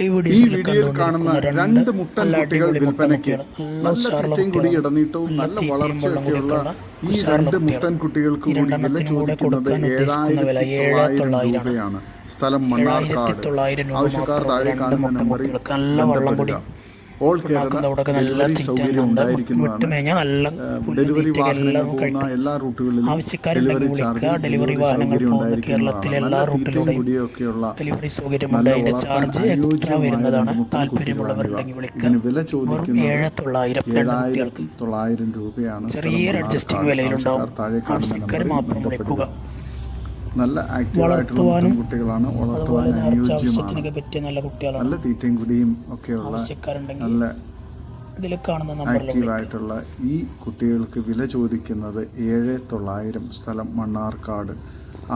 ഈ വീഡിയോയിൽ കാണുന്ന രണ്ട് മുട്ടൻ കുട്ടികൾ വിൽപ്പനയ്ക്ക് നല്ല തീറ്റയും കൂടി ഇടനീട്ടവും നല്ല വളർച്ചയൊക്കെയുള്ള ഈ രണ്ട് മുട്ടൻ കുട്ടികൾക്ക് കൂടി വില ചോദിക്കുന്നത് ഏഴായിരത്തി തൊള്ളായിരം രൂപയാണ്. സ്ഥലം മണ്ണാർക്കാട്. ആവശ്യക്കാർ താഴെ കാണുന്ന നമ്പറിൽ ബന്ധപ്പെടുക. അവിടെയൊക്കെ നല്ല ഡെലിവറി തീറ്റ സൗകര്യം ഉണ്ട്. ഉണ്ടായിരിക്കുന്നതാണ്. വിട്ടുമേഞ്ഞാൽ നല്ല എല്ലാം എല്ലാ റൂട്ടുകളിലും ഡെലിവറി വിളിക്കുക ഡെലിവറി വാഹനങ്ങൾ സൗകര്യം പോകുന്ന കേരളത്തിലെ എല്ലാ റൂട്ടിലൂടെയും ഡെലിവറി സൗകര്യമുണ്ട്. അതിന്റെ ചാർജ് എക്സ്ട്രാ വരുന്നതാണ്. താല്പര്യമുള്ളവരുണ്ടെങ്കിൽ വിളിക്കുക. ഏഴ് തൊള്ളായിരം തൊള്ളായിരം രൂപയാണ് ചെറിയൊരു അഡ്ജസ്റ്റിംഗ് വിലയിലുണ്ടാവും. ആവശ്യക്കാർ മാത്രം വിളിക്കുക. നല്ല ആക്റ്റീവായിട്ടുള്ള കുട്ടികളാണ് വളർത്തുവാൻ അനുയോജ്യമാണ്. നല്ല കുട്ടികളാണ്. നല്ല തീറ്റയും കുടിയും ഒക്കെയുള്ള നല്ല ഇതിൽ കാണുന്ന നമ്പറിൽ ആക്റ്റീവ് ഈ കുട്ടികൾക്ക് വില ചോദിക്കുന്നത് ഏഴ് തൊള്ളായിരം സ്ഥലം മണ്ണാർക്കാട്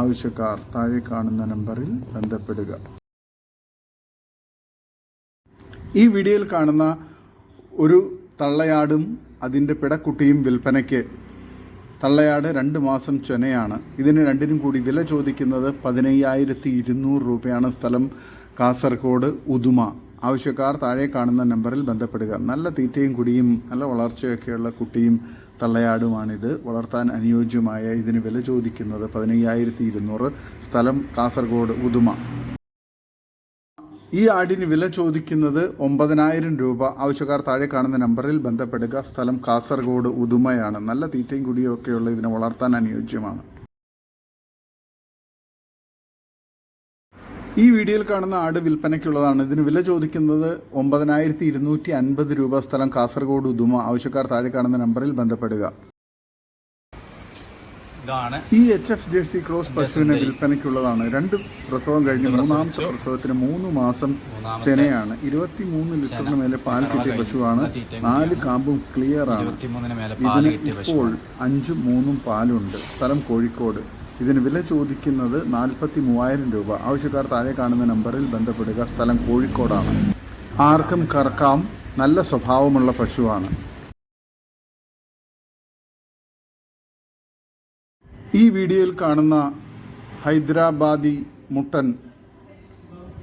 ആവശ്യക്കാർ താഴെ കാണുന്ന നമ്പറിൽ ബന്ധപ്പെടുക. ഈ വീഡിയോയിൽ കാണുന്ന ഒരു തള്ളയാടും അതിന്റെ പിടക്കുട്ടിയും വിൽപ്പനയ്ക്ക് തള്ളയാട് രണ്ട് മാസം ചൊനയാണ് ഇതിന് രണ്ടിനും കൂടി വില ചോദിക്കുന്നത് പതിനയ്യായിരത്തി ഇരുന്നൂറ് രൂപയാണ് സ്ഥലം. കാസർഗോഡ് ഉദുമ. ആവശ്യക്കാർ താഴെ കാണുന്ന നമ്പറിൽ ബന്ധപ്പെടുക. നല്ല തീറ്റയും കുടിയും നല്ല വളർച്ചയൊക്കെയുള്ള കുട്ടിയും തള്ളയാടുമാണിത്. വളർത്താൻ അനുയോജ്യമായ ഇതിന് വില ചോദിക്കുന്നത് പതിനയ്യായിരത്തി ഇരുന്നൂറ് സ്ഥലം കാസർഗോഡ് ഉദുമ. ഈ ആടിന് വില ചോദിക്കുന്നത് ഒമ്പതിനായിരം രൂപ. ആവശ്യക്കാർ താഴെ കാണുന്ന നമ്പറിൽ ബന്ധപ്പെടുക. സ്ഥലം കാസർഗോഡ് ഉദുമയാണ്. നല്ല തീറ്റയും കുടിയും ഒക്കെയുള്ള ഇതിനെ വളർത്താൻ അനുയോജ്യമാണ്. ഈ വീഡിയോയിൽ കാണുന്ന ആട് വിൽപ്പനയ്ക്കുള്ളതാണ്. ഇതിന് വില ചോദിക്കുന്നത് ഒമ്പതിനായിരത്തി ഇരുന്നൂറ്റി അൻപത് രൂപ. സ്ഥലം കാസർഗോഡ് ഉദുമ. ആവശ്യക്കാർ താഴെ കാണുന്ന നമ്പറിൽ ബന്ധപ്പെടുക. ഇതാണ് ഈ എച്ച് എഫ് ജേഴ്സി ക്രോസ് പശുവിനെ വിൽപ്പനയ്ക്കുള്ളതാണ്. രണ്ട് പ്രസവം കഴിഞ്ഞ് മൂന്നാമത്തെ പ്രസവത്തിന് മൂന്ന് മാസം ചെനയാണ്. ഇരുപത്തി മൂന്ന് ലിറ്ററിന് മേലെ പാൽ കിട്ടിയ പശുവാണ്. നാല് കാമ്പും ക്ലിയർ ആണ്. ഇതിന് ഇപ്പോൾ അഞ്ചും മൂന്നും പാലുണ്ട്. സ്ഥലം കോഴിക്കോട്. ഇതിന് വില ചോദിക്കുന്നത് നാൽപ്പത്തി മൂവായിരം രൂപ. ആവശ്യക്കാർ താഴെ കാണുന്ന നമ്പറിൽ ബന്ധപ്പെടുക. സ്ഥലം കോഴിക്കോടാണ്. ആർക്കും കറക്കാം. നല്ല സ്വഭാവമുള്ള പശുവാണ്. ഈ വീഡിയോയിൽ കാണുന്ന ഹൈദരാബാദി മുട്ടൻ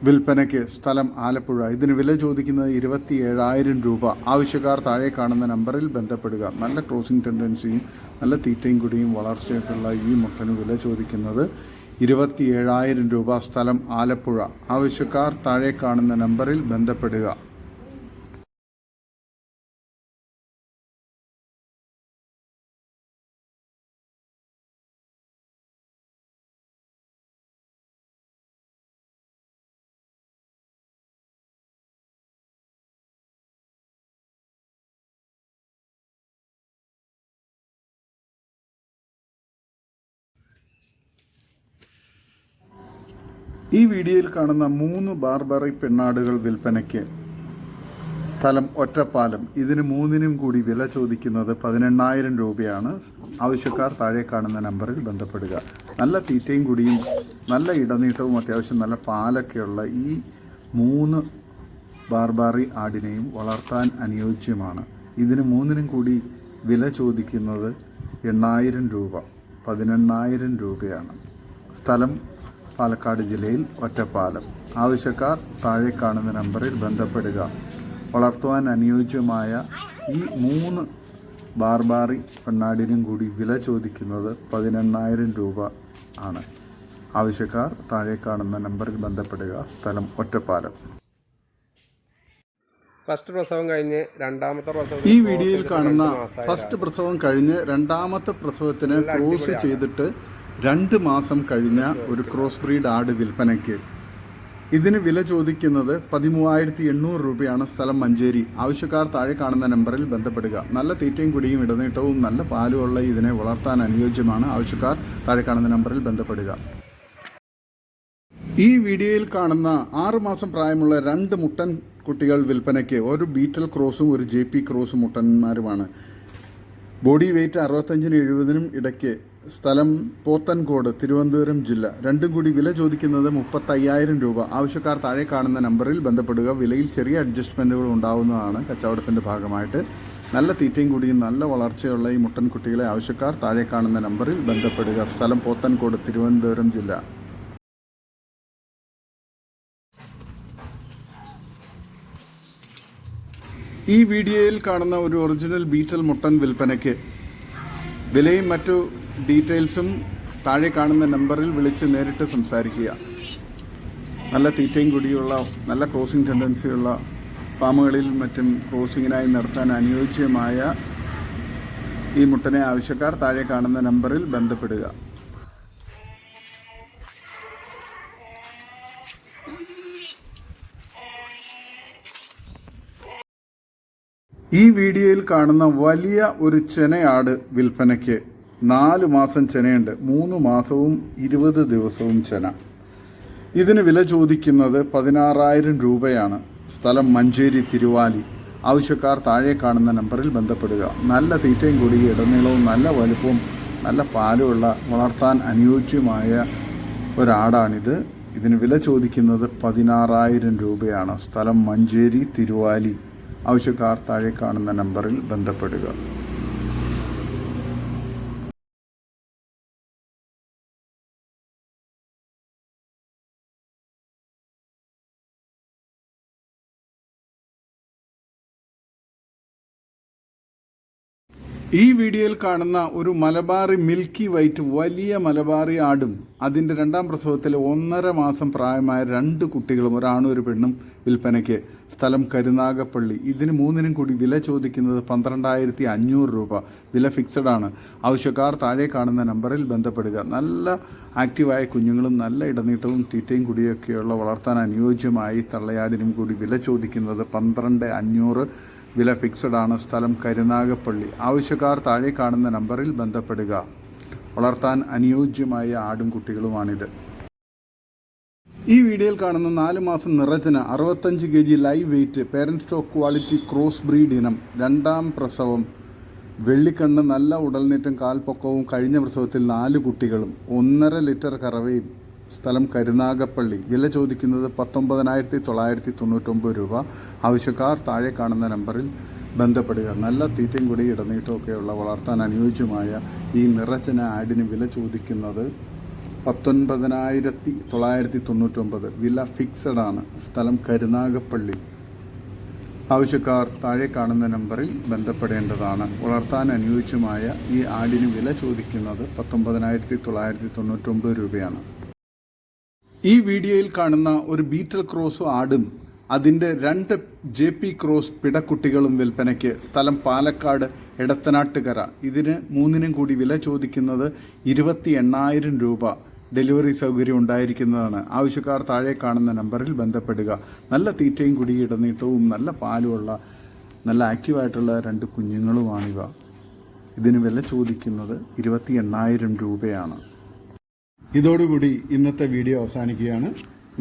വിൽപ്പനയ്ക്ക് സ്ഥലം ആലപ്പുഴ. ഇതിന് വില ചോദിക്കുന്നത് ഇരുപത്തി ഏഴായിരം രൂപ. ആവശ്യക്കാർ താഴെ കാണുന്ന നമ്പറിൽ ബന്ധപ്പെടുക. നല്ല ക്രോസിംഗ് ടെൻഡൻസിയും നല്ല തീറ്റയും കുടിയും വളർച്ചയൊക്കെയുള്ള ഈ മുട്ടന് വില ചോദിക്കുന്നത് ഇരുപത്തി ഏഴായിരം രൂപ സ്ഥലം ആലപ്പുഴ. ആവശ്യക്കാർ താഴെ കാണുന്ന നമ്പറിൽ ബന്ധപ്പെടുക. ഈ വീഡിയോയിൽ കാണുന്ന മൂന്ന് ബാർബറി പെണ്ണാടുകൾ വിൽപ്പനയ്ക്ക് സ്ഥലം ഒറ്റപ്പാലം. ഇതിന് മൂന്നിനും കൂടി വില ചോദിക്കുന്നത് പതിനെണ്ണായിരം രൂപയാണ്. ആവശ്യക്കാർ താഴെ കാണുന്ന നമ്പറിൽ ബന്ധപ്പെടുക. നല്ല തീറ്റയും കൂടിയും നല്ല ഇടനീട്ടവും അത്യാവശ്യം നല്ല പാലൊക്കെയുള്ള ഈ മൂന്ന് ബാർബാറി ആടിനെയും വളർത്താൻ അനുയോജ്യമാണ്. ഇതിന് മൂന്നിനും കൂടി വില ചോദിക്കുന്നത് എണ്ണായിരം രൂപ. പതിനെണ്ണായിരം രൂപയാണ്. സ്ഥലം പാലക്കാട് ജില്ലയിൽ ഒറ്റപ്പാലം. ആവശ്യക്കാർ താഴെ കാണുന്ന നമ്പറിൽ ബന്ധപ്പെടുക. വളർത്തുവാൻ അനുയോജ്യമായ ഈ മൂന്ന് ബാർബാറി പെണ്ണാടിനും കൂടി വില ചോദിക്കുന്നത് പതിനെണ്ണായിരം രൂപ ആണ്. ആവശ്യക്കാർ താഴെ കാണുന്ന നമ്പറിൽ ബന്ധപ്പെടുക. സ്ഥലം ഒറ്റപ്പാലം. ഫസ്റ്റ് പ്രസവം കഴിഞ്ഞ് രണ്ടാമത്തെ പ്രസവം ഈ വീഡിയോയിൽ കാണുന്ന ഫസ്റ്റ് പ്രസവം കഴിഞ്ഞ് രണ്ടാമത്തെ പ്രസവത്തിന് ക്ലോസ് ചെയ്തിട്ട് രണ്ട് മാസം കഴിഞ്ഞ ഒരു ക്രോസ് ബ്രീഡ് ആട് വിൽപ്പനയ്ക്ക്. ഇതിന് വില ചോദിക്കുന്നത് പതിമൂവായിരത്തി എണ്ണൂറ് രൂപയാണ് സ്ഥലം മഞ്ചേരി. ആവശ്യക്കാർ താഴെ കാണുന്ന നമ്പറിൽ ബന്ധപ്പെടുക. നല്ല തീറ്റയും കുടിയും ഇടനീട്ടവും നല്ല പാലുമുള്ള ഇതിനെ വളർത്താൻ അനുയോജ്യമാണ് ആവശ്യക്കാർ താഴെ കാണുന്ന നമ്പറിൽ ബന്ധപ്പെടുക. ഈ വീഡിയോയിൽ കാണുന്ന ആറ് മാസം പ്രായമുള്ള രണ്ട് മുട്ടൻ കുട്ടികൾ വിൽപ്പനയ്ക്ക് ഒരു ബീറ്റൽ ക്രോസും ഒരു ജെ പി ക്രോസും മുട്ടന്മാരുമാണ്. ബോഡി വെയിറ്റ് അറുപത്തഞ്ചിനും എഴുപതിനും ഇടയ്ക്ക് സ്ഥലം പോത്തൻകോട് തിരുവനന്തപുരം ജില്ല. രണ്ടും കൂടി വില ചോദിക്കുന്നത് മുപ്പത്തയ്യായിരം രൂപ. ആവശ്യക്കാർ താഴെ കാണുന്ന നമ്പറിൽ ബന്ധപ്പെടുക. വിലയിൽ ചെറിയ അഡ്ജസ്റ്റ്മെന്റുകൾ ഉണ്ടാവുന്നതാണ് കച്ചവടത്തിന്റെ ഭാഗമായിട്ട്. നല്ല തീറ്റയും കൂടിയും നല്ല വളർച്ചയുള്ള ഈ മുട്ടൻകുട്ടികളെ ആവശ്യക്കാർ താഴെ കാണുന്ന നമ്പറിൽ ബന്ധപ്പെടുക. സ്ഥലം പോത്തൻകോട് തിരുവനന്തപുരം ജില്ല. ഈ വീഡിയോയിൽ കാണുന്ന ഒരു ഒറിജിനൽ ബീറ്റൽ മുട്ടൻ വിൽപ്പനയ്ക്ക് വിലയും മറ്റു ഡീറ്റെയിൽസും താഴെ കാണുന്ന നമ്പറിൽ വിളിച്ച് നേരിട്ട് സംസാരിക്കുക. നല്ല തീറ്റയും കൂടിയുള്ള നല്ല ക്രോസിംഗ് ടെൻഡൻസിയുള്ള ഫാമുകളിൽ മറ്റും ക്രോസിങ്ങിനായി നടത്താൻ അനുയോജ്യമായ ഈ മുട്ടനെ ആവശ്യക്കാർ താഴെ കാണുന്ന നമ്പറിൽ ബന്ധപ്പെടുക. ഈ വീഡിയോയിൽ കാണുന്ന വലിയ ഒരു ചെനയാട് വിൽപ്പനയ്ക്ക് നാല് മാസം ചെനയുണ്ട്. മൂന്ന് മാസവും ഇരുപത് ദിവസവും ചെന. ഇതിന് വില ചോദിക്കുന്നത് പതിനാറായിരം രൂപയാണ്. സ്ഥലം മഞ്ചേരി തിരുവാലി. ആവശ്യക്കാർ താഴെ കാണുന്ന നമ്പറിൽ ബന്ധപ്പെടുക. നല്ല തീറ്റയും കൂടി ഇടനീളവും നല്ല വലുപ്പവും നല്ല പാലുമുള്ള വളർത്താൻ അനുയോജ്യമായ ഒരാടാണിത്. ഇതിന് വില ചോദിക്കുന്നത് പതിനാറായിരം രൂപയാണ്. സ്ഥലം മഞ്ചേരി തിരുവാലി. ആവശ്യക്കാർ താഴെ കാണുന്ന നമ്പറിൽ ബന്ധപ്പെടുക. ഈ വീഡിയോയിൽ കാണുന്ന ഒരു മലബാറി മിൽക്കി വൈറ്റ് വലിയ മലബാറി ആടും അതിന്റെ രണ്ടാം പ്രസവത്തിൽ ഒന്നര മാസം പ്രായമായ രണ്ട് കുട്ടികളും ഒരാണും ഒരു പെണ്ണും വിൽപ്പനയ്ക്ക് സ്ഥലം കരുനാഗപ്പള്ളി. ഇതിന് മൂന്നിനും കൂടി വില ചോദിക്കുന്നത് പന്ത്രണ്ടായിരത്തി അഞ്ഞൂറ് രൂപ. വില ഫിക്സഡ് ആണ്. ആവശ്യക്കാർ താഴെ കാണുന്ന നമ്പറിൽ ബന്ധപ്പെടുക. നല്ല ആക്റ്റീവായ കുഞ്ഞുങ്ങളും നല്ല ഇടനീട്ടവും തീറ്റയും കുടിയൊക്കെയുള്ള വളർത്താൻ അനുയോജ്യമായി തള്ളയാടിനും കൂടി വില ചോദിക്കുന്നത് പന്ത്രണ്ട് അഞ്ഞൂറ് വില ഫിക്സഡ് ആണ്. സ്ഥലം കരുനാഗപ്പള്ളി. ആവശ്യക്കാർ താഴെ കാണുന്ന നമ്പറിൽ ബന്ധപ്പെടുക. വളർത്താൻ അനുയോജ്യമായ ആടും കുട്ടികളുമാണിത്. ഈ വീഡിയോയിൽ കാണുന്ന നാല് മാസം നിറത്തിന് അറുപത്തഞ്ച് K G live weight parent stock quality cross breed ഇനം രണ്ടാം പ്രസവം വെള്ളിക്കണ്ണ് നല്ല ഉടൽനീറ്റം കാൽപ്പൊക്കവും കഴിഞ്ഞ പ്രസവത്തിൽ നാല് കുട്ടികളും ഒന്നര ലിറ്റർ കറവയും സ്ഥലം കരുനാഗപ്പള്ളി. വില ചോദിക്കുന്നത് പത്തൊമ്പതിനായിരത്തി തൊള്ളായിരത്തി തൊണ്ണൂറ്റൊമ്പത് രൂപ. ആവശ്യക്കാർ താഴെ കാണുന്ന നമ്പറിൽ ബന്ധപ്പെടുക. നല്ല തീറ്റയും കൂടി ഇടനീട്ടമൊക്കെയുള്ള വളർത്താൻ അനുയോജ്യമായ ഈ നിറച്ചന ആഡിന് വില ചോദിക്കുന്നത് പത്തൊൻപതിനായിരത്തി തൊള്ളായിരത്തി തൊണ്ണൂറ്റൊമ്പത് വില ഫിക്സഡ് ആണ്. സ്ഥലം കരുനാഗപ്പള്ളി. ആവശ്യക്കാർ താഴെ കാണുന്ന നമ്പറിൽ ബന്ധപ്പെടേണ്ടതാണ്. വളർത്താൻ അനുയോജ്യമായ ഈ ആടിന് വില ചോദിക്കുന്നത് പത്തൊമ്പതിനായിരത്തി തൊള്ളായിരത്തി തൊണ്ണൂറ്റൊമ്പത് രൂപയാണ്. ഈ വീഡിയോയിൽ കാണുന്ന ഒരു ബീറ്റൽ ക്രോസ് ആടും അതിന്റെ രണ്ട് ജെ പി ക്രോസ് പിടക്കുട്ടികളും വിൽപ്പനയ്ക്ക് സ്ഥലം പാലക്കാട് എടത്തനാട്ടുകര. ഇതിന് മൂന്നിനും കൂടി വില ചോദിക്കുന്നത് ഇരുപത്തി എണ്ണായിരം രൂപ. ഡെലിവറി സൗകര്യം ഉണ്ടായിരിക്കുന്നതാണ്. ആവശ്യക്കാർ താഴെ കാണുന്ന നമ്പറിൽ ബന്ധപ്പെടുക. നല്ല തീറ്റയും കുടിയിടനീട്ടവും നല്ല പാലുമുള്ള നല്ല ആക്റ്റീവായിട്ടുള്ള രണ്ട് കുഞ്ഞുങ്ങളുമാണിവ. ഇതിന് വില ചോദിക്കുന്നത് ഇരുപത്തി എണ്ണായിരം രൂപയാണ്. ഇതോടുകൂടി ഇന്നത്തെ വീഡിയോ അവസാനിക്കുകയാണ്.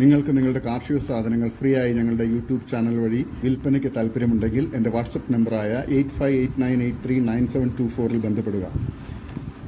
നിങ്ങൾക്ക് നിങ്ങളുടെ കാർഷിക സാധനങ്ങൾ ഫ്രീ ആയി ഞങ്ങളുടെ യൂട്യൂബ് ചാനൽ വഴി വിൽപ്പനയ്ക്ക് താല്പര്യമുണ്ടെങ്കിൽ എന്റെ വാട്സപ്പ് നമ്പറായ eight five eight nine eight three nine seven two ഫോറിൽ ബന്ധപ്പെടുക.